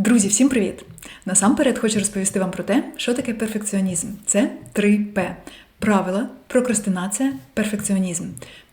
Друзі, всім привіт! Насамперед хочу розповісти вам про те, що таке перфекціонізм. Це 3 П. Правила, прокрастинація, перфекціонізм.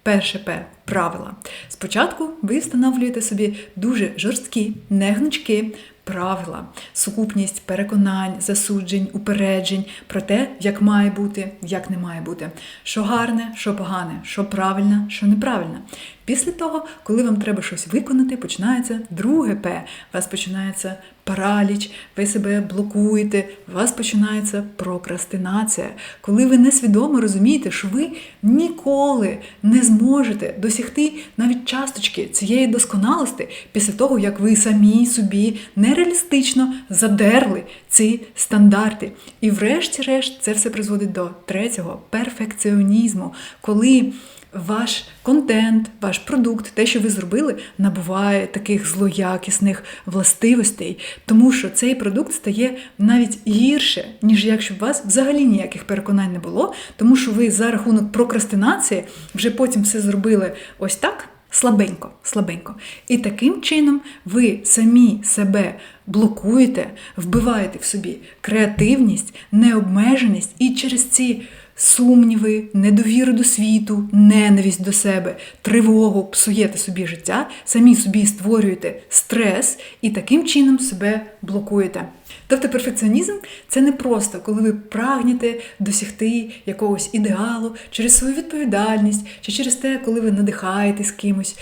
Перше П правила. Спочатку ви встановлюєте собі дуже жорсткі, негнучкі правила, сукупність переконань, засуджень, упереджень про те, як має бути, як не має бути, що гарне, що погане, що правильне, що неправильне. Після того, коли вам треба щось виконати, починається друге П. У вас починається параліч, ви себе блокуєте, у вас починається прокрастинація. Коли ви несвідомо розумієте, що ви ніколи не зможете досягти навіть часточки цієї досконалості після того, як ви самі собі нереалістично задерли ці стандарти. І врешті-решт це все призводить до третього перфекціонізму, коли ваш контент, ваш продукт, те, що ви зробили, набуває таких злоякісних властивостей, тому що цей продукт стає навіть гірше, ніж якщо б у вас взагалі ніяких переконань не було, тому що ви за рахунок прокрастинації вже потім все зробили ось так. Слабенько, слабенько. І таким чином ви самі себе блокуєте, вбиваєте в собі креативність, необмеженість і через ці сумніви, недовіру до світу, ненависть до себе, тривогу, псуєте собі життя, самі собі створюєте стрес і таким чином себе блокуєте. Тобто перфекціонізм це не просто, коли ви прагнете досягти якогось ідеалу через свою відповідальність, чи через те, коли ви надихаєтесь кимось,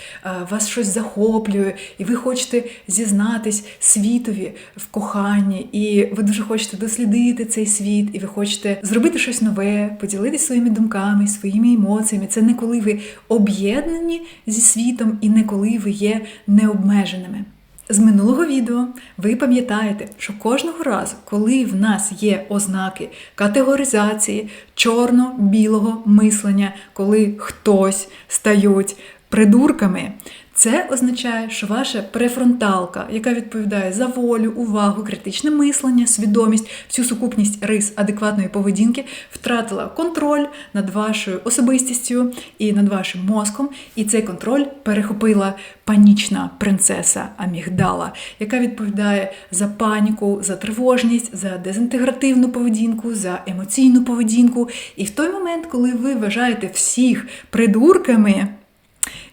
вас щось захоплює, і ви хочете зізнатись світові в коханні, і ви дуже хочете дослідити цей світ, і ви хочете зробити щось нове, поділитися своїми думками, своїми емоціями. Це не коли ви об'єднані зі світом, і не коли ви є необмеженими. З минулого відео ви пам'ятаєте, що кожного разу, коли в нас є ознаки категоризації чорно-білого мислення, коли хтось стають придурками, це означає, що ваша префронталка, яка відповідає за волю, увагу, критичне мислення, свідомість, всю сукупність рис адекватної поведінки, втратила контроль над вашою особистістю і над вашим мозком, і цей контроль перехопила панічна принцеса Амігдала, яка відповідає за паніку, за тривожність, за дезінтегративну поведінку, за емоційну поведінку. І в той момент, коли ви вважаєте всіх придурками.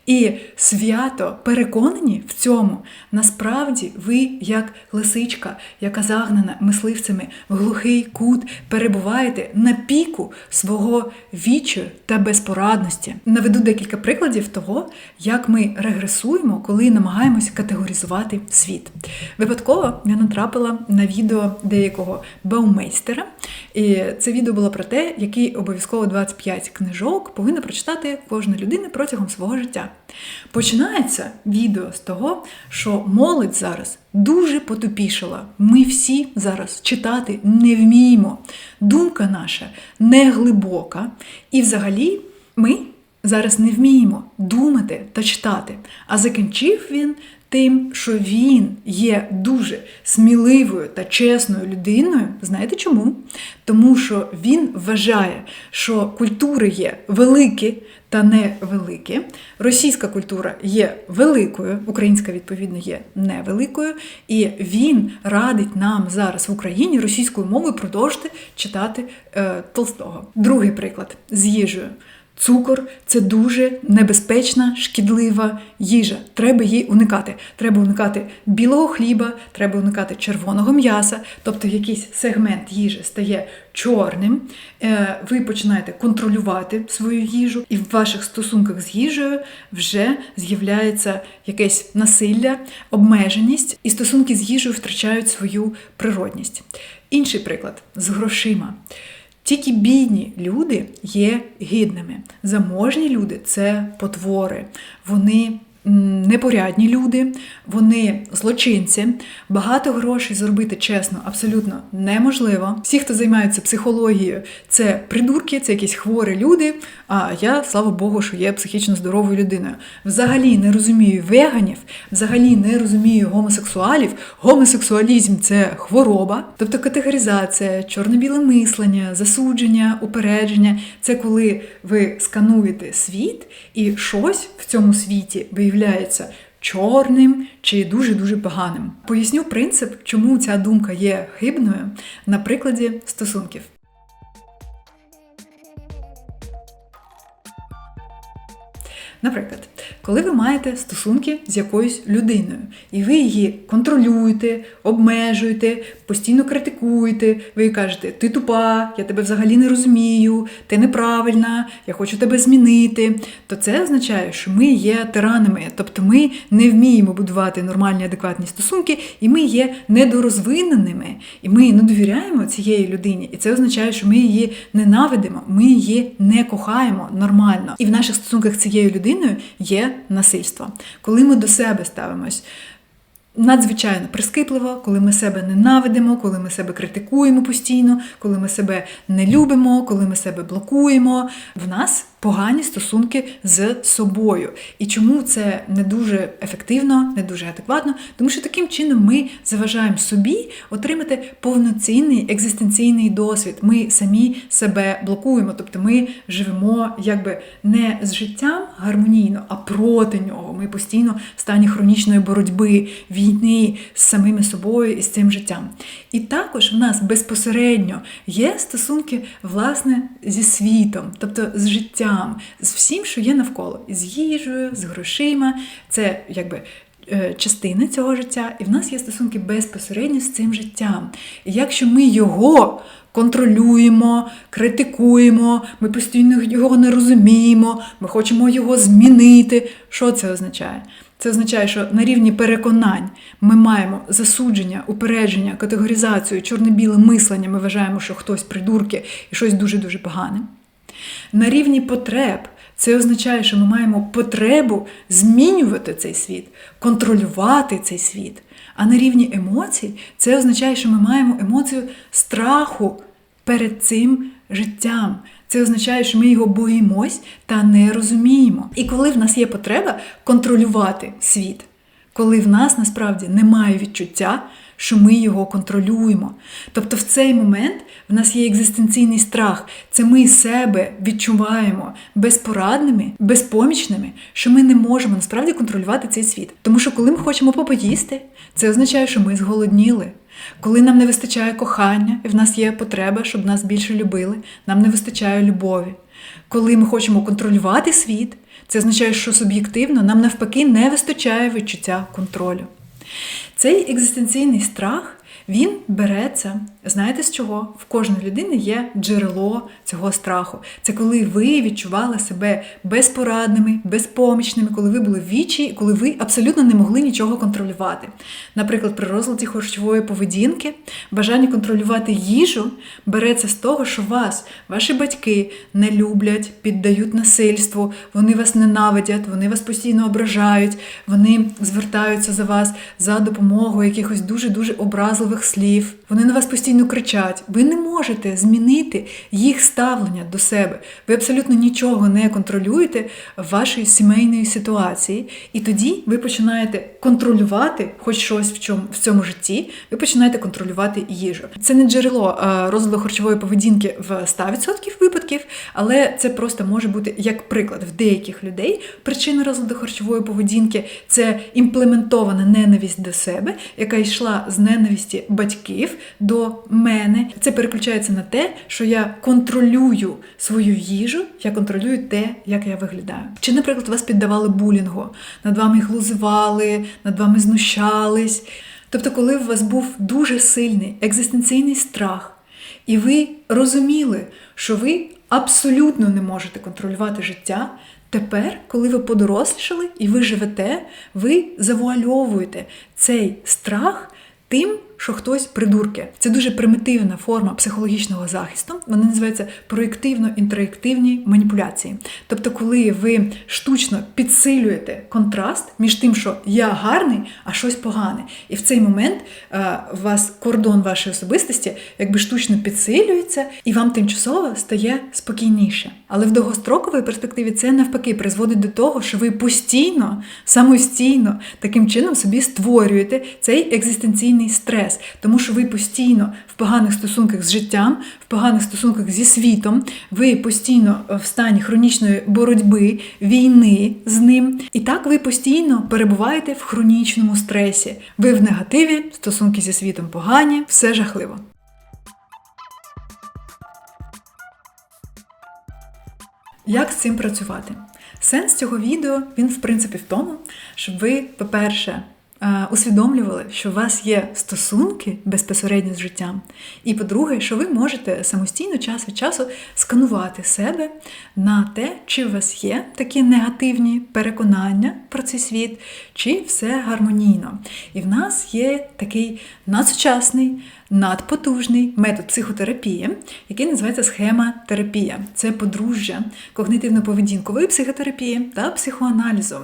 І свято переконані в цьому, насправді ви, як лисичка, яка загнана мисливцями в глухий кут, перебуваєте на піку свого вічу та безпорадності. Наведу декілька прикладів того, як ми регресуємо, коли намагаємося категоризувати світ. Випадково я натрапила на відео деякого баумейстера, і це відео було про те, який обов'язково 25 книжок повинна прочитати кожна людина протягом свого життя. Починається відео з того, що молодь зараз дуже потупішала. Ми всі зараз читати не вміємо. Думка наша не глибока. І взагалі ми зараз не вміємо думати та читати. А закінчив він тим, що він є дуже сміливою та чесною людиною. Знаєте чому? Тому що він вважає, що культури є великі та невеликі. Російська культура є великою, українська, відповідно, є невеликою, і він радить нам зараз в Україні російською мовою продовжити читати е, Толстого. Другий приклад з їжею. Цукор це дуже небезпечна, шкідлива їжа. Треба її уникати. Треба уникати білого хліба, треба уникати червоного м'яса, тобто якийсь сегмент їжі стає чорним. Е, ви починаєте контролювати свою їжу, і в ваших стосунках з їжею вже з'являється якесь насилля, обмеженість, і стосунки з їжею втрачають свою природність. Інший приклад з грошима. Тільки бідні люди є гідними. Заможні люди це потвори. Вони непорядні люди, вони злочинці. Багато грошей зробити чесно, абсолютно неможливо. Всі, хто займаються психологією, це придурки, це якісь хворі люди. А я, слава Богу, що є психічно здоровою людиною. Взагалі не розумію веганів, взагалі не розумію гомосексуалів. Гомосексуалізм це хвороба, тобто категоризація, чорно-біле мислення, засудження, упередження це коли ви скануєте світ і щось в цьому світі ви виявляється чорним чи дуже-дуже поганим. Поясню принцип, чому ця думка є хибною на прикладі стосунків. Наприклад, коли ви маєте стосунки з якоюсь людиною, і ви її контролюєте, обмежуєте, постійно критикуєте, ви їй кажете, ти тупа, я тебе взагалі не розумію, ти неправильна, я хочу тебе змінити, то це означає, що ми є тиранами, тобто ми не вміємо будувати нормальні, адекватні стосунки, і ми є недорозвиненими, і ми не довіряємо цієї людині. І це означає, що ми її ненавидимо, ми її не кохаємо нормально. І в наших стосунках з цією людиною є насильство. Коли ми до себе ставимось надзвичайно прискіпливо, коли ми себе ненавидимо, коли ми себе критикуємо постійно, коли ми себе не любимо, коли ми себе блокуємо, в нас погані стосунки з собою. І чому це не дуже ефективно, не дуже адекватно? Тому що таким чином ми заважаємо собі отримати повноцінний екзистенційний досвід. Ми самі себе блокуємо, тобто ми живемо якби не з життям гармонійно, а проти нього. Ми постійно в стані хронічної боротьби, війни з самими собою і з цим життям. І також в нас безпосередньо є стосунки, власне, зі світом, тобто з життям життям, з всім, що є навколо, з їжею, з грошима. Це якби. Е, частини цього життя, і в нас є стосунки безпосередньо з цим життям. І якщо ми його контролюємо, критикуємо, ми постійно його не розуміємо, ми хочемо його змінити, що це означає? Це означає, що на рівні переконань ми маємо засудження, упередження, категоризацію, чорно-біле мислення. Ми вважаємо, що хтось придурки і щось дуже-дуже погане. На рівні потреб це означає, що ми маємо потребу змінювати цей світ, контролювати цей світ. А на рівні емоцій це означає, що ми маємо емоцію страху перед цим життям. Це означає, що ми його боїмось та не розуміємо. І коли в нас є потреба контролювати світ, коли в нас насправді немає відчуття, що ми його контролюємо. Тобто в цей момент в нас є екзистенційний страх, це ми себе відчуваємо безпорадними, безпомічними, що ми не можемо насправді контролювати цей світ. Тому що, коли ми хочемо попоїсти, це означає, що ми зголодніли. Коли нам не вистачає кохання, і в нас є потреба, щоб нас більше любили, нам не вистачає любові. Коли ми хочемо контролювати світ, це означає, що суб'єктивно нам навпаки не вистачає відчуття контролю. Цей екзистенційний страх він береться, знаєте з чого? В кожної людини є джерело цього страху. Це коли ви відчували себе безпорадними, безпомічними, коли ви були вічі, коли ви абсолютно не могли нічого контролювати. Наприклад, при розладі харчової поведінки бажання контролювати їжу береться з того, що вас, ваші батьки не люблять, піддають насильству, вони вас ненавидять, вони вас постійно ображають, вони звертаються за вас за допомогою якихось дуже-дуже образливих образливих слів, вони на вас постійно кричать. Ви не можете змінити їх ставлення до себе. Ви абсолютно нічого не контролюєте в вашій сімейної ситуації. І тоді ви починаєте контролювати хоч щось в чому в цьому житті, ви починаєте контролювати їжу. Це не джерело розладу харчової поведінки в 100% випадків, але це просто може бути як приклад в деяких людей. Причина розладу харчової поведінки це імплементована ненависть до себе, яка йшла з ненависті батьків до мене. Це переключається на те, що я контролюю свою їжу, я контролюю те, як я виглядаю. Чи, наприклад, вас піддавали булінгу, над вами глузували, над вами знущались. Тобто, коли у вас був дуже сильний екзистенційний страх, і ви розуміли, що ви абсолютно не можете контролювати життя. Тепер, коли ви подорослішали і ви живете, ви завуальовуєте цей страх тим, що хтось придурки. Це дуже примітивна форма психологічного захисту. Вони називаються проєктивно-інтерактивні маніпуляції. Тобто, коли ви штучно підсилюєте контраст між тим, що я гарний, а щось погане. І в цей момент е, у вас кордон вашої особистості якби штучно підсилюється, і вам тимчасово стає спокійніше. Але в довгостроковій перспективі це навпаки призводить до того, що ви постійно, самостійно таким чином собі створюєте цей екзистенційний стрес стрес, тому що ви постійно в поганих стосунках з життям, в поганих стосунках зі світом, ви постійно в стані хронічної боротьби, війни з ним. І так ви постійно перебуваєте в хронічному стресі. Ви в негативі, стосунки зі світом погані, все жахливо. Як з цим працювати? Сенс цього відео він, в принципі, в тому, щоб ви, по-перше, усвідомлювали, що у вас є стосунки безпосередньо з життям. І по-друге, що ви можете самостійно час від часу сканувати себе на те, чи у вас є такі негативні переконання про цей світ, чи все гармонійно. І в нас є такий надсучасний надпотужний метод психотерапії, який називається схема терапія. Це подружжя когнитивно-поведінкової психотерапії та психоаналізу.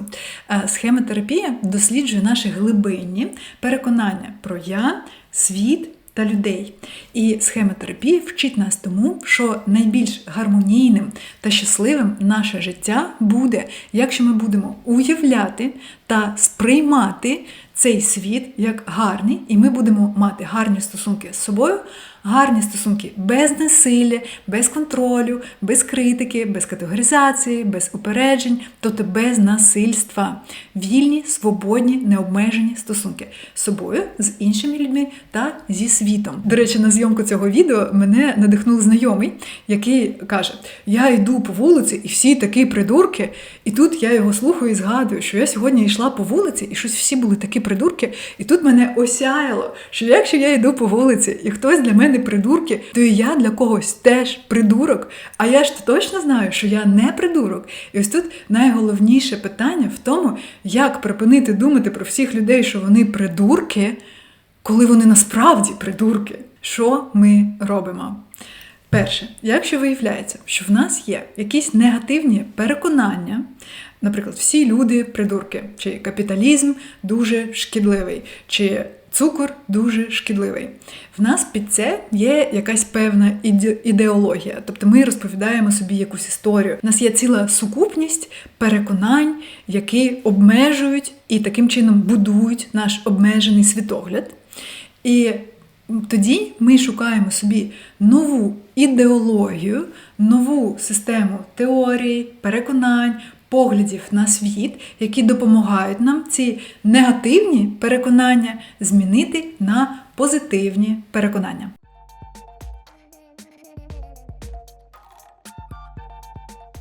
Е, Схема терапія досліджує наші глибинні переконання про я, світ. Та людей. І схема терапії вчить нас тому, що найбільш гармонійним та щасливим наше життя буде, якщо ми будемо уявляти та сприймати цей світ як гарний, і ми будемо мати гарні стосунки з собою, гарні стосунки без насилля, без контролю, без критики, без категоризації, без упереджень, тобто без насильства, вільні, свободні, необмежені стосунки з собою, з іншими людьми та зі світом. До речі, на зйомку цього відео мене надихнув знайомий, який каже: Я йду по вулиці, і всі такі придурки. І тут я його слухаю і згадую, що я сьогодні йшла по вулиці, і щось всі були такі придурки, і тут мене осяяло, що якщо я йду по вулиці, і хтось для мене придурки, то і я для когось теж придурок. А я ж точно знаю, що я не придурок. І ось тут найголовніше питання в тому, як припинити думати про всіх людей, що вони придурки, коли вони насправді придурки. Що ми робимо? Перше, якщо виявляється, що в нас є якісь негативні переконання, наприклад, всі люди придурки, чи капіталізм дуже шкідливий, чи цукор дуже шкідливий. В нас під це є якась певна ідеологія, тобто ми розповідаємо собі якусь історію. У нас є ціла сукупність переконань, які обмежують і таким чином будують наш обмежений світогляд. І тоді ми шукаємо собі нову ідеологію, нову систему теорій, переконань, поглядів на світ, які допомагають нам ці негативні переконання змінити на позитивні переконання.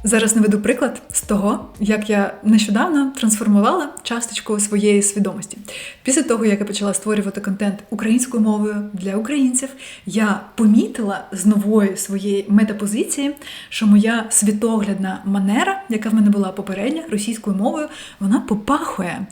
Зараз наведу приклад з того, як я нещодавно трансформувала часточку своєї свідомості. Після того, як я почала створювати контент українською мовою для українців, я помітила з нової своєї метапозиції, що моя світоглядна манера, яка в мене була попередня російською мовою, вона попахує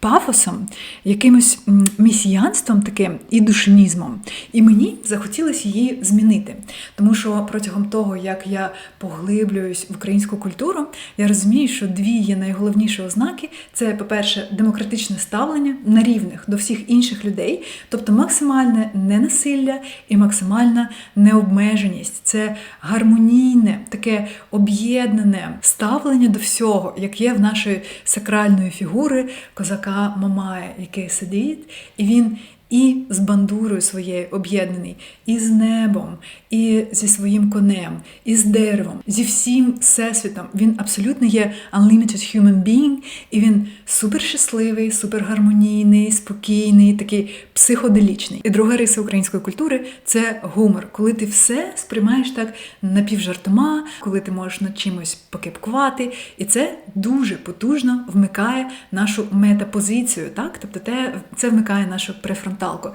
пафосом, якимось місіянством таким і душнізмом. І мені захотілося її змінити. Тому що протягом того, як я поглиблююсь в українську культуру, я розумію, що дві є найголовніші ознаки: це, по-перше, демократичне ставлення на рівних до всіх інших людей, тобто максимальне ненасилля і максимальна необмеженість. Це гармонійне, таке об'єднане ставлення до всього, як є в нашої сакральної фігури козака Мамая, який сидить, і він і з бандурою своєю об'єднаний, і з небом, і зі своїм конем, і з деревом, зі всім всесвітом. Він абсолютно є unlimited human being, і він супер щасливий, супер гармонійний, спокійний, такий психоделічний. І друга риса української культури це гумор, коли ти все сприймаєш так напівжартома, коли ти можеш над чимось покипкувати, і це дуже потужно вмикає нашу метапозицію, так? Тобто те, це вмикає нашу префронтальну фронталку.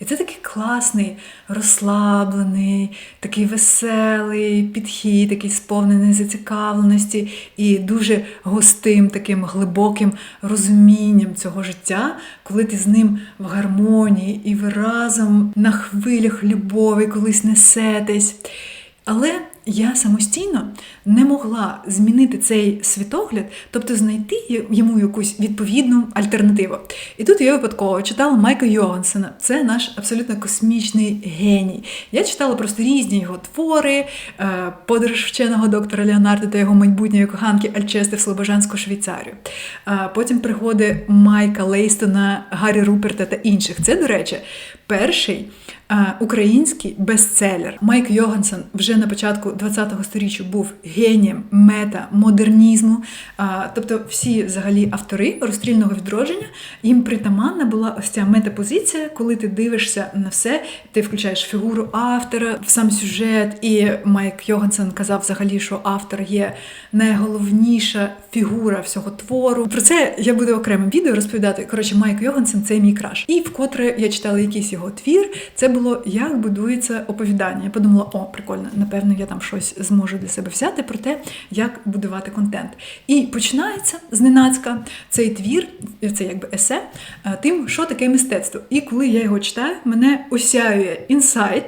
І це такий класний, розслаблений, такий веселий підхід, такий сповнений зацікавленості і дуже густим, таким глибоким розумінням цього життя, коли ти з ним в гармонії і ви разом на хвилях любові колись несетесь. Але я самостійно не могла змінити цей світогляд, тобто знайти йому якусь відповідну альтернативу. І тут я випадково читала Майка Йогансена. Це наш абсолютно космічний геній. Я читала просто різні його твори, е, подорож вченого доктора Леонардо та його майбутньої коханки Альчести в Слобожанську Швейцарію. Е, потім пригоди Майка Лейстона, Гаррі Руперта та інших. Це, до речі, перший український бестселер. Майк Йогансен вже на початку ХХ століття був генієм мета-модернізму. Тобто, всі взагалі автори розстрільного відродження їм притаманна була ось ця метапозиція, коли ти дивишся на все, ти включаєш фігуру автора в сам сюжет. І Майк Йогансен казав взагалі, що автор є найголовніша фігура всього твору. Про це я буду окремим відео розповідати. Коротше, Майк Йогансен це мій краш. І вкотре я читала якийсь його твір. Це було як будується оповідання. Я подумала, о, прикольно, напевно, я там щось зможу для себе взяти про те, як будувати контент. І починається зненацька цей твір, це якби есе, е, тим, що таке мистецтво. І коли я його читаю, мене осяює інсайт,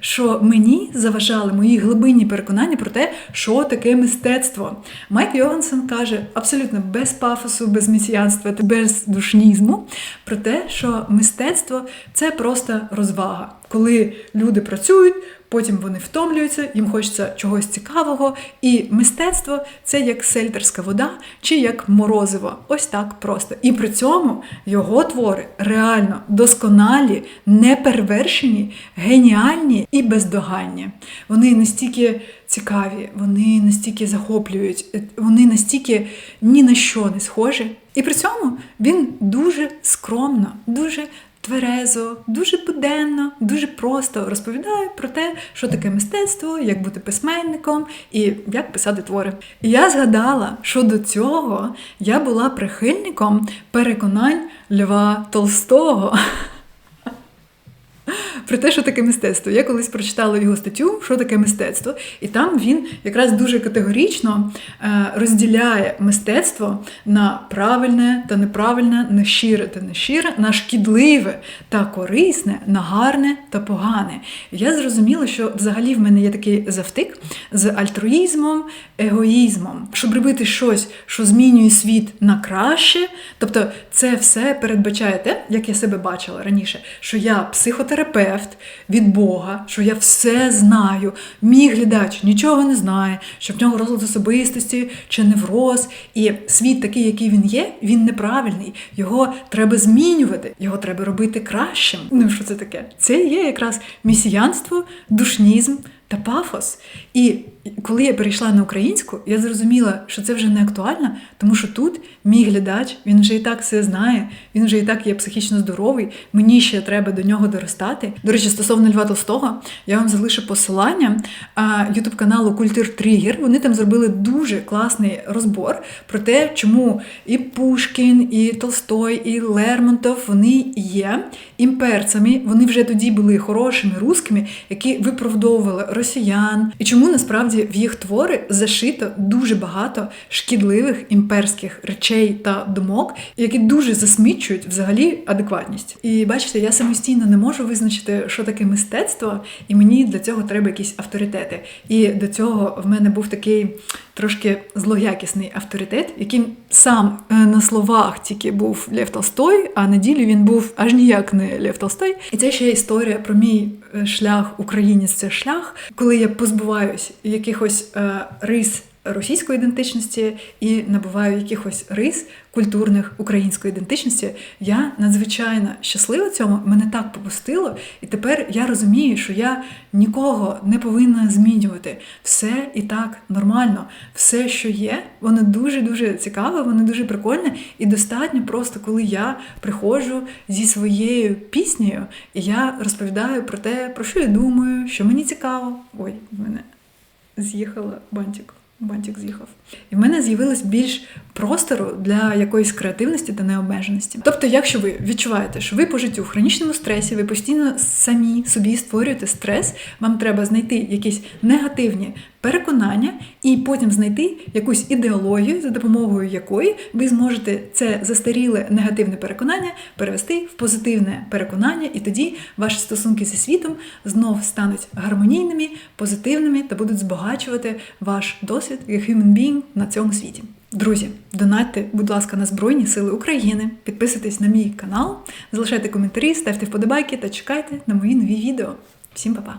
що мені заважали мої глибинні переконання про те, що таке мистецтво. Майк Йогансен каже абсолютно без пафосу, без месіянства, без душнізму про те, що мистецтво це просто розвага коли люди працюють, потім вони втомлюються, їм хочеться чогось цікавого. І мистецтво це як сельтерська вода чи як морозиво. Ось так просто. І при цьому його твори реально досконалі, неперевершені, геніальні і бездоганні. Вони настільки цікаві, вони настільки захоплюють, вони настільки ні на що не схожі. І при цьому він дуже скромно, дуже тверезо, дуже буденно, дуже просто розповідаю про те, що таке мистецтво, як бути письменником і як писати твори. І я згадала, що до цього я була прихильником переконань Льва Толстого про те, що таке мистецтво. Я колись прочитала його статтю, що таке мистецтво, і там він якраз дуже категорично е, розділяє мистецтво на правильне та неправильне, на щире та нещире, на шкідливе та корисне, на гарне та погане. Я зрозуміла, що взагалі в мене є такий завтик з альтруїзмом, егоїзмом, щоб робити щось, що змінює світ на краще. Тобто, це все передбачає те, як я себе бачила раніше, що я психотерапевт терапевт від Бога, що я все знаю. Мій глядач нічого не знає, що в нього розлад особистості чи невроз. І світ такий, який він є, він неправильний. Його треба змінювати, його треба робити кращим. Ну що це таке? Це є якраз місіянство, душнізм та пафос. І коли я перейшла на українську, я зрозуміла, що це вже не актуально, тому що тут мій глядач, він вже і так все знає, він вже і так є психічно здоровий, мені ще треба до нього доростати. До речі, стосовно Льва Толстого, я вам залишу посилання ютуб каналу Культур Тригер. Вони там зробили дуже класний розбор про те, чому і Пушкін, і Толстой, і Лермонтов вони є імперцями. Вони вже тоді були хорошими рускими, які виправдовували росіян. І чому насправді в їх твори зашито дуже багато шкідливих імперських речей та думок, які дуже засмічують взагалі адекватність. І бачите, я самостійно не можу визначити, що таке мистецтво, і мені для цього треба якісь авторитети. І до цього в мене був такий трошки злоякісний авторитет, яким сам е, на словах тільки був Лев Толстой, а на ділі він був аж ніяк не Лев Толстой. І це ще історія про мій е, шлях українець це шлях, коли я позбуваюсь якихось е, рис російської ідентичності і набуваю якихось рис культурних української ідентичності. Я надзвичайно щаслива цьому, мене так попустило, і тепер я розумію, що я нікого не повинна змінювати. Все і так нормально, все, що є, воно дуже-дуже цікаве, воно дуже прикольне, і достатньо просто, коли я приходжу зі своєю піснею, і я розповідаю про те, про що я думаю, що мені цікаво. Ой, в мене з'їхала бантик бантик з'їхав. І в мене з'явилось більш простору для якоїсь креативності та необмеженості. Тобто, якщо ви відчуваєте, що ви по життю в хронічному стресі, ви постійно самі собі створюєте стрес, вам треба знайти якісь негативні переконання і потім знайти якусь ідеологію, за допомогою якої ви зможете це застаріле негативне переконання перевести в позитивне переконання, і тоді ваші стосунки зі світом знов стануть гармонійними, позитивними та будуть збагачувати ваш досвід як human being на цьому світі. Друзі, донатьте, будь ласка, на Збройні Сили України, підписуйтесь на мій канал, залишайте коментарі, ставте вподобайки та чекайте на мої нові відео. Всім па-па!